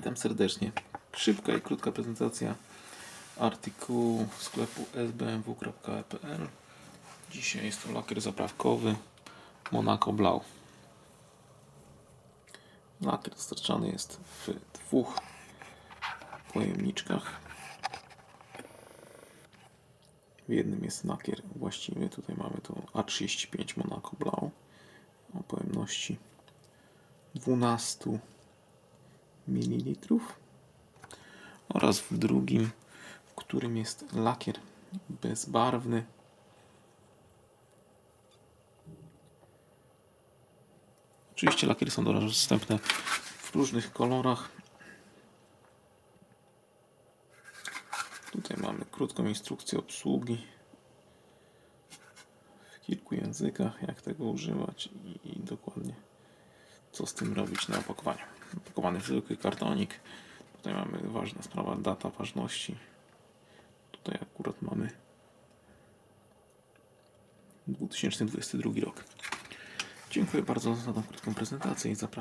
Witam serdecznie. Szybka i krótka prezentacja artykułu sklepu sbmw.pl. Dzisiaj jest to lakier zaprawkowy Monaco Blau. Lakier dostarczany jest w dwóch pojemniczkach. W jednym jest lakier właściwy. Tutaj mamy to A35 Monaco Blau o pojemności 12 ml oraz w drugim, w którym jest lakier bezbarwny. Oczywiście lakiery są dostępne w różnych kolorach. Tutaj mamy krótką instrukcję obsługi w kilku językach, jak tego używać i, dokładnie co z tym robić na opakowaniu. Opakowany w zwykły kartonik. Tutaj mamy ważna sprawa, data ważności. Tutaj akurat mamy 2022 rok. Dziękuję bardzo za tą krótką prezentację i zapraszam.